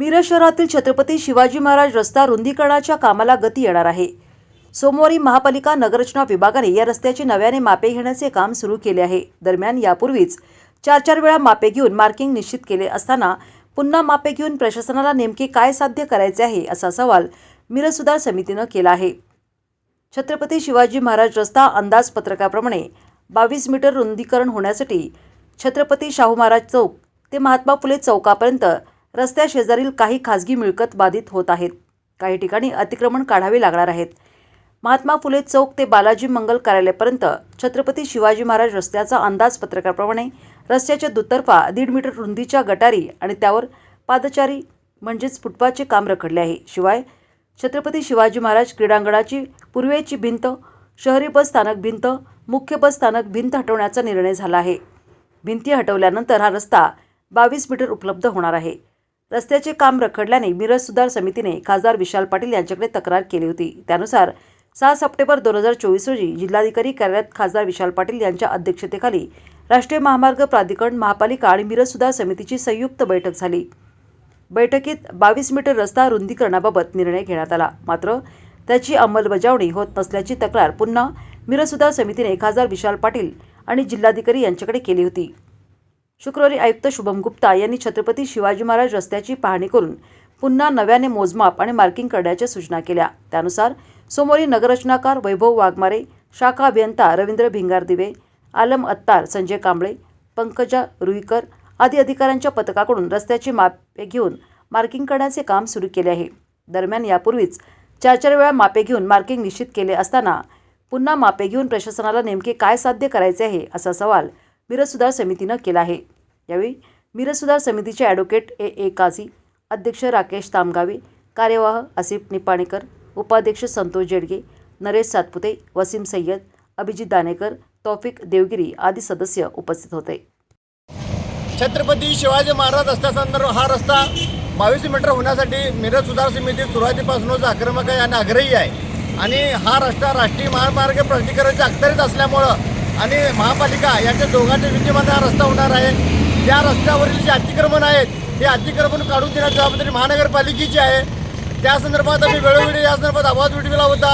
मिरज शहरातील छत्रपती शिवाजी महाराज रस्ता रुंदीकरणाच्या कामाला गती येणार आहे. सोमवारी महापालिका नगररचना विभागाने या रस्त्याची नव्याने मापे घेण्याचे काम सुरू केले आहे. दरम्यान यापूर्वीच चार चार वेळा मापे घेऊन मार्किंग निश्चित केले असताना पुन्हा मापे घेऊन प्रशासनाला नेमके काय साध्य करायचे आहे असा सवाल मिरज सुधार समितीनं केला आहे. छत्रपती शिवाजी महाराज रस्ता अंदाजपत्रकाप्रमाणे बावीस मीटर रुंदीकरण होण्यासाठी छत्रपती शाहू महाराज चौक ते महात्मा फुले चौकापर्यंत रस्त्याशेजारील काही खाजगी मिळकत बाधित होत आहेत. काही ठिकाणी अतिक्रमण काढावे लागणार आहेत. महात्मा फुले चौक ते बालाजी मंगल कार्यालयापर्यंत छत्रपती शिवाजी महाराज रस्त्याचा अंदाज पत्रकाप्रमाणे रस्त्याच्या दुतर्फा दीड मीटर रुंदीच्या गटारी आणि त्यावर पादचारी म्हणजेच फुटपाथचे काम रखडले आहे. शिवाय छत्रपती शिवाजी महाराज क्रीडांगणाची पूर्वेची भिंत शहरी बस स्थानक भिंत मुख्य बस स्थानक भिंत हटवण्याचा निर्णय झाला आहे. भिंती हटवल्यानंतर हा रस्ता बावीस मीटर उपलब्ध होणार आहे. रस्त्याचे काम रखडल्याने मिरज सुधार समितीने खासदार विशाल पाटील यांच्याकडे तक्रार केली होती. त्यानुसार सहा सप्टेंबर दोन हजार चोवीस रोजी जिल्हाधिकारी कार्यालयात खासदार विशाल पाटील यांच्या अध्यक्षतेखाली राष्ट्रीय महामार्ग प्राधिकरण महापालिका आणि मिरज सुधार समितीची संयुक्त बैठक झाली. बैठकीत बावीस मीटर रस्ता रुंदीकरणाबाबत निर्णय घेण्यात आला. मात्र त्याची अंमलबजावणी होत नसल्याची तक्रार पुन्हा मिरज सुधार समितीने खासदार विशाल पाटील आणि जिल्हाधिकारी यांच्याकडे केली होती. शुक्रवारी आयुक्त शुभम गुप्ता यांनी छत्रपती शिवाजी महाराज रस्त्याची पाहणी करून पुन्हा नव्याने मोजमाप आणि मार्किंग करण्याच्या सूचना केल्या. त्यानुसार सोमवारी नगररचनाकार वैभव वाघमारे शाखा अभियंता रवींद्र भिंगार दिवे आलम अत्तार संजय कांबळे पंकजा रुईकर आदी अधिकाऱ्यांच्या पथकाकडून रस्त्याची मापे घेऊन मार्किंग करण्याचे काम सुरू केले आहे. दरम्यान यापूर्वीच चार चार वेळा मापे घेऊन मार्किंग निश्चित केले असताना पुन्हा मापे घेऊन प्रशासनाला नेमके काय साध्य करायचे आहे असा सवाल मिरज सुधार समितीनं केला आहे. यावेळी मिरज सुधार समितीचे ॲडव्होकेट ए. ए. काझी अध्यक्ष राकेश तामगावे कार्यवाह आसिफ निपाणेकर उपाध्यक्ष संतोष जेडगे नरेश सातपुते वसीम सय्यद अभिजित दानेकर तौफिक देवगिरी आदी सदस्य उपस्थित होते. छत्रपती शिवाजी महाराज रस्त्यासंदर्भ हा रस्ता बावीस मीटर होण्यासाठी मिरज सुधार समिती सुरुवातीपासूनच आक्रमक आहे आणि आग्रही आहे. आणि हा रस्ता राष्ट्रीय महामार्ग प्राधिकरणाच्या अखत्यारीत असल्यामुळं आणि महापालिका यांच्या दोघांच्या विद्यमाने हा रस्ता होणार आहे. त्या रस्त्यावरील जे अतिक्रमण आहेत ते अतिक्रमण काढून देण्याची जबाबदारी महानगरपालिकेची आहे. त्या संदर्भात आम्ही वेळोवेळी या संदर्भात आवाज उठविला होता.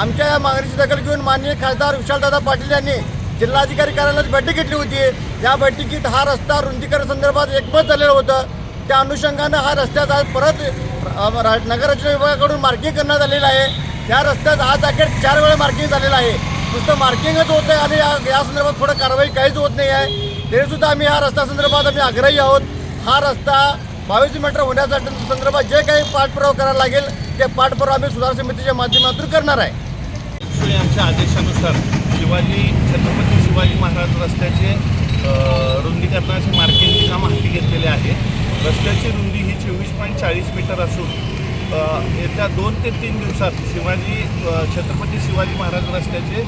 आमच्या या मागणीची दखल घेऊन माननीय खासदार विशालदादा पाटील यांनी जिल्हाधिकारी कार्यालयात बैठक घेतली होती. या बैठकीत हा रस्ता रुंदीकरण संदर्भात एकमत झालेलं होतं. त्या अनुषंगानं हा रस्त्याचा आज परत नगररचना विभागाकडून मार्किंग करण्यात आलेलं आहे. या रस्त्यात आज अखेर चार वेळा मार्किंग झालेलं आहे. नुसतं मार्किंगच होत आहे आणि या या संदर्भात पुढं कारवाई काहीच होत नाही आहे तरीसुद्धा आम्ही या रस्त्या संदर्भात आम्ही आग्रही आहोत। हा रस्ता बावीस मीटर होण्यासाठी संदर्भात जे काही पाठपुरावा करायला लागेल ते पाठपुरावा आम्ही सुधार समितीच्या माध्यमातून करणार आहे आमच्या यांच्या आदेशानुसार शिवाजी छत्रपती शिवाजी महाराज रस्त्याचे रुंदीकरणाचे मार्किंगचे काम हाती घेतलेले आहे रस्त्याची रुंदी ही चोवीस पॉईंट चाळीस मीटर असून येत्या दोन ते तीन दिवसात शिवाजी छत्रपती शिवाजी महाराज रस्त्याचे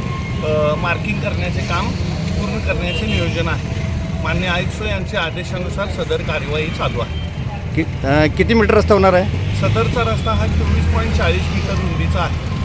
मार्किंग करण्याचे काम पूर्ण करण्याचे नियोजन आहे. मान्य आयुक्त यांच्या आदेशानुसार सदर कार्यवाही चालू आहे. कि- किती मीटर रस्ता होणार आहे? सदरचा रस्ता हा चोवीस पॉईंट चाळीस मीटर रुंदीचा आहे.